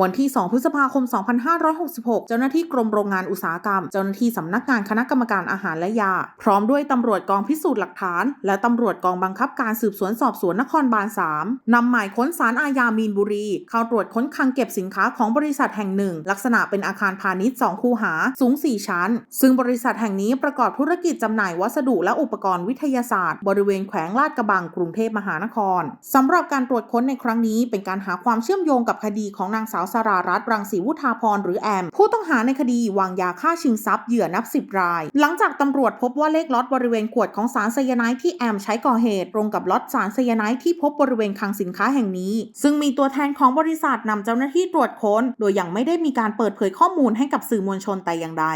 วันที่ 2 พฤษภาคม 2566 เจ้าหน้าที่กรมโรงงานอุตสาหกรรม เจ้าหน้าที่สำนักงานคณะกรรมการอาหารและยา พร้อมด้วยตำรวจกองพิสูจน์หลักฐาน และตำรวจกองบังคับการสืบสวนสอบสวนนครบาล 3 นำหมายค้นสารอาญามีนบุรี เข้าตรวจค้นคลังเก็บสินค้าของบริษัทแห่งหนึ่ง ลักษณะเป็นอาคารพาณิชย์ 2 คูหา สูง 4 ชั้น ซึ่งบริษัทแห่งนี้ประกอบธุรกิจจำหน่ายวัสดุและอุปกรณ์วิทยาศาสตร์ บริเวณแขวงลาดกระบังกรุงเทพมหานครสำหรับการตรวจค้นในครั้งนี้เป็นการหาความเชื่อมโยงกับคดีของนางสาวสรารัตน์รังสีวุฒาพรหรือแอม ผู้ต้องหาในคดีวางยาฆ่าชิงทรัพย์เหยื่อนับสิบราย หลังจากตำรวจพบว่าเลขล็อตบริเวณขวดของสารไซยาไนด์ที่แอมใช้ก่อเหตุตรงกับล็อตสารไซยาไนด์ที่พบบริเวณคลังสินค้าแห่งนี้ ซึ่งมีตัวแทนของบริษัทนำเจ้าหน้าที่ตรวจค้น โดยยังไม่ได้มีการเปิดเผยข้อมูลให้กับสื่อมวลชนแต่อย่างใด